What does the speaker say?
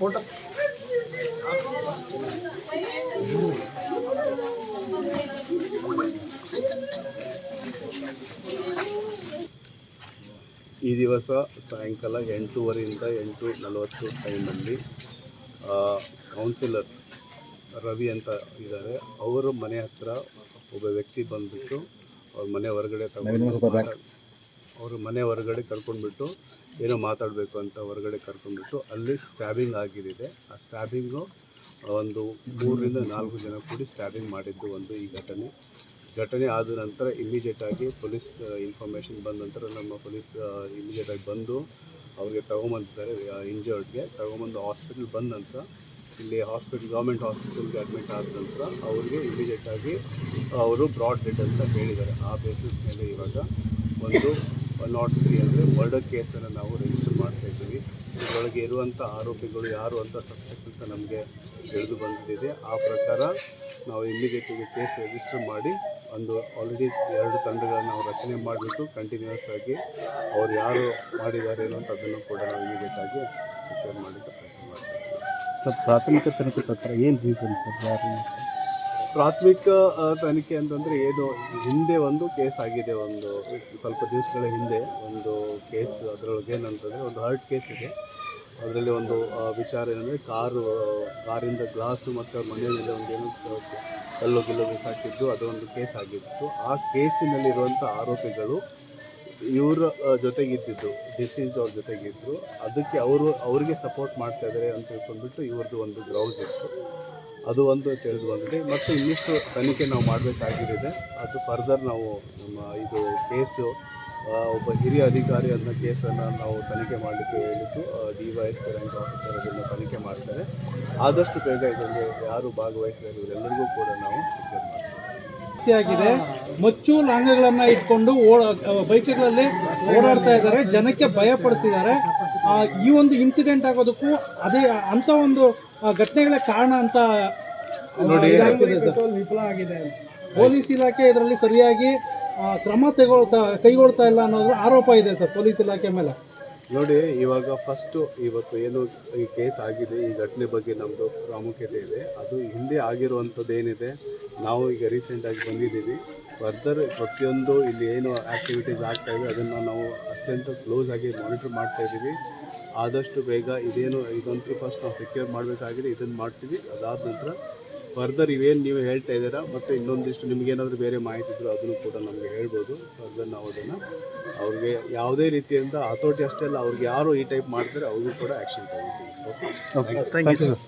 Photo ಈ ದಿವಸ ಸಾಯಂಕಾಲ ಎಂಟೂವರೆಯಿಂದ ಎಂಟು ನಲವತ್ತು ಟೈಮಲ್ಲಿ ಕೌನ್ಸಿಲರ್ ರವಿ ಅಂತ ಇದ್ದಾರೆ. ಅವರು ಮನೆ ಹತ್ರ ಒಬ್ಬ ವ್ಯಕ್ತಿ ಬಂದುಬಿಟ್ಟು ಅವ್ರ ಮನೆ ಹೊರಗಡೆ ತಗೊಂಡು ಅವ್ರ ಮನೆ ಹೊರಗಡೆ ಕರ್ಕೊಂಡ್ಬಿಟ್ಟು ಏನೋ ಮಾತಾಡಬೇಕು ಅಂತ ಹೊರಗಡೆ ಕರ್ಕೊಂಡ್ಬಿಟ್ಟು ಅಲ್ಲಿ ಸ್ಟ್ಯಾಬಿಂಗ್ ಆಗಿದೆ. ಆ ಸ್ಟ್ಯಾಬಿಂಗು ಒಂದು ಮೂರರಿಂದ ನಾಲ್ಕು ಜನ ಕೂಡಿ ಸ್ಟ್ಯಾಬಿಂಗ್ ಮಾಡಿದ್ದು ಒಂದು ಈ ಘಟನೆ. ಘಟನೆ ಆದ ನಂತರ ಇಮಿಡಿಯೇಟ್ ಆಗಿ ಪೊಲೀಸ್ ಇನ್ಫಾರ್ಮೇಷನ್ ಬಂದ ನಂತರ ನಮ್ಮ ಪೊಲೀಸ್ ಇಮಿಡಿಯೇಟ್ ಆಗಿ ಬಂದು ಅವ್ರಿಗೆ ತಗೊಂಬಂದಿದ್ದಾರೆ ಇಂಜರ್ಡ್ಗೆ ತಗೊಂಬಂದು ಹಾಸ್ಪಿಟಲ್ ಬಂದ ನಂತರ, ಇಲ್ಲಿ ಹಾಸ್ಪಿಟಲ್ ಗೌರ್ಮೆಂಟ್ ಹಾಸ್ಪಿಟಲ್ಗೆ ಅಡ್ಮಿಟ್ ಆದ ನಂತರ ಅವರಿಗೆ ಇಮಿಡಿಯೇಟ್ ಆಗಿ ಅವರು ಬ್ರಾಡ್ ಡೆಡ್ ಅಂತ ಹೇಳಿದ್ದಾರೆ. ಆ ಬೇಸಿಸ್ ಮೇಲೆ ಇವಾಗ ಒಂದು ಒನ್ ನಾಟ್ ತ್ರೀ ಅಂದರೆ ಮರ್ಡರ್ ಕೇಸನ್ನು ನಾವು ರಿಜಿಸ್ಟರ್ ಮಾಡ್ತಾ ಇದ್ದೀವಿ. ಇದರೊಳಗೆ ಇರುವಂಥ ಆರೋಪಿಗಳು ಯಾರು ಅಂತ ಸಸ್ಪೆಕ್ಟ್ ಅಂತ ನಮಗೆ ತಿಳಿದು ಬಂದಿದೆ. ಆ ಪ್ರಕಾರ ನಾವು ಇಮಿಡಿಯೇಟಿಗೆ ಕೇಸ್ ರಿಜಿಸ್ಟರ್ ಮಾಡಿ ಒಂದು ಆಲ್ರೆಡಿ ಎರಡು ತಂಡಗಳನ್ನು ನಾವು ರಚನೆ ಮಾಡಿಬಿಟ್ಟು ಕಂಟಿನ್ಯೂಸ್ ಆಗಿ ಅವ್ರು ಯಾರು ಮಾಡಿದ್ದಾರೆ ಅಂತ ಅದನ್ನು ಕೂಡ ನಾವು ಇಮಿಡಿಯೇಟಾಗಿ ಮಾಡಿದ್ದು ಪ್ರಯತ್ನ ಮಾಡ್ತೀವಿ ಸರ್, ಪ್ರಾಥಮಿಕ ತನಿಖೆ ಪ್ರಕಾರ ಏನು ರೀಸನ್ ಸರ್? ಯಾರು? ಪ್ರಾಥಮಿಕ ತನಿಖೆ ಅಂತಂದರೆ ಏನು, ಹಿಂದೆ ಒಂದು ಕೇಸ್ ಆಗಿದೆ, ಒಂದು ಸ್ವಲ್ಪ ದಿವಸಗಳ ಹಿಂದೆ ಒಂದು ಕೇಸ್, ಅದರೊಳಗೆ ಏನಂತಂದರೆ ಒಂದು ಹರ್ಟ್ ಕೇಸ್ ಇದೆ. ಅದರಲ್ಲಿ ಒಂದು ವಿಚಾರ ಏನಂದರೆ ಕಾರು ಕಾರಿಂದ ಗ್ಲಾಸು ಮತ್ತು ಮನೆಯಲ್ಲಿ ಒಂದು ಒಂದು ಏನು ಕಲ್ಲು ಗಿಲ್ಲು ಬಿಸಾಕಿದ್ದು, ಅದೊಂದು ಕೇಸ್ ಆಗಿತ್ತು. ಆ ಕೇಸಿನಲ್ಲಿರುವಂಥ ಆರೋಪಿಗಳು ಇವರ ಜೊತೆಗಿದ್ದಿದ್ದು ಡಿಸೀಸ್ಡ್ ಅವ್ರ ಜೊತೆಗಿದ್ದರು ಅದಕ್ಕೆ ಅವರು, ಅವರಿಗೆ ಸಪೋರ್ಟ್ ಮಾಡ್ತಾ ಇದ್ದಾರೆ ಅಂತ ತಿಳ್ಕೊಂಡ್ಬಿಟ್ಟು ಇವ್ರದ್ದು ಒಂದು ಗ್ರೌಸ್ ಇತ್ತು. ಅದು ಒಂದು ತಿಳಿದು ಬಂದಿದೆ ಮತ್ತು ಇನ್ನಿಷ್ಟು ತನಿಖೆ ನಾವು ಮಾಡಬೇಕಾಗಿರಿದೆ. ಅದು ಫರ್ದರ್ ನಾವು ನಮ್ಮ ಇದು ಕೇಸು ಒಬ್ಬ ಹಿರಿಯ ಅಧಿಕಾರಿ ಅದನ್ನ ಕೇಸನ್ನು ನಾವು ತನಿಖೆ ಮಾಡಲಿಕ್ಕೆ ಹೇಳಿದ್ದು D Y S parents officer ಅದನ್ನು ತನಿಖೆ ಮಾಡ್ತಾರೆ. ಆದಷ್ಟು ಬೇಗ ಇದರಲ್ಲಿ ಯಾರು ಭಾಗವಹಿಸಿದ್ದಾರೆ ಇವರೆಲ್ಲರಿಗೂ ಕೂಡ ನಾವು ಮಾಡ್ತೀವಿ. ಆಗಿದೆ ಮಚ್ಚು ಲಾಂಗಗಳನ್ನ ಇಟ್ಕೊಂಡು ಓಡ ಬೈಕ್ಗಳಲ್ಲಿ ಓಡಾಡ್ತಾ ಇದ್ದಾರೆ. ಜನಕ್ಕೆ ಭಯ ಪಡಿಸಿದ್ದಾರೆ ಈ ಒಂದು ಇನ್ಸಿಡೆಂಟ್ ಆಗೋದಕ್ಕೂ ಅದೇ ಅಂತ ಒಂದು ಘಟನೆಗಳೇ ಕಾರಣ ಅಂತ. ಪೊಲೀಸ್ ಇಲಾಖೆ ಇದರಲ್ಲಿ ಸರಿಯಾಗಿ ಕ್ರಮ ತಗೊಳ್ತಾ ಕೈಗೊಳ್ತಾ ಇಲ್ಲ ಅನ್ನೋದು ಆರೋಪ ಇದೆ ಸರ್ ಪೊಲೀಸ್ ಇಲಾಖೆ ಮೇಲೆ. ನೋಡಿ ಇವಾಗ ಫಸ್ಟು ಇವತ್ತು ಏನು ಈ ಕೇಸ್ ಆಗಿದೆ ಈ ಘಟನೆ ಬಗ್ಗೆ ನಮ್ಮದು ಪ್ರಾಮುಖ್ಯತೆ ಇದೆ. ಅದು ಹಿಂದೆ ಆಗಿರುವಂಥದ್ದು ಏನಿದೆ ನಾವು ಈಗ ರೀಸೆಂಟಾಗಿ ಬಂದಿದ್ದೀವಿ. ಫರ್ದರ್ ಪ್ರತಿಯೊಂದು ಇಲ್ಲಿ ಏನು ಆ್ಯಕ್ಟಿವಿಟೀಸ್ ಆಗ್ತಾ ಇದೆ ಅದನ್ನು ನಾವು ಅತ್ಯಂತ ಕ್ಲೋಸ್ ಆಗಿ ಮಾನಿಟರ್ ಮಾಡ್ತಾ ಇದ್ದೀವಿ. ಆದಷ್ಟು ಬೇಗ ಇದೇನು ಇದಂತೂ ಫಸ್ಟ್ ನಾವು ಸೆಕ್ಯೂರ್ ಮಾಡಬೇಕಾಗಿದೆ ಇದನ್ನು ಮಾಡ್ತೀವಿ. ಅದಾದ ನಂತರ ಫರ್ದರ್ ಇವೇನು ನೀವು ಹೇಳ್ತಾ ಇದ್ದೀರಾ ಮತ್ತು ಇನ್ನೊಂದಿಷ್ಟು ನಿಮಗೇನಾದರೂ ಬೇರೆ ಮಾಹಿತಿ ಇದ್ದರೂ ಅದನ್ನು ಕೂಡ ನಮಗೆ ಹೇಳ್ಬೋದು. ಫರ್ದರ್ ನಾವು ಅದನ್ನು ಅವ್ರಿಗೆ ಯಾವುದೇ ರೀತಿಯಿಂದ ಹತೋಟಿ ಅಷ್ಟೇ ಅಲ್ಲ ಅವ್ರಿಗೆ ಯಾರು ಈ ಟೈಪ್ ಮಾಡ್ತಾರೆ ಅವ್ರಿಗೂ ಕೂಡ ಆ್ಯಕ್ಷನ್ ತಗೋತೀವಿ ಓಕೆ ಥ್ಯಾಂಕ್ ಯು ಸರ್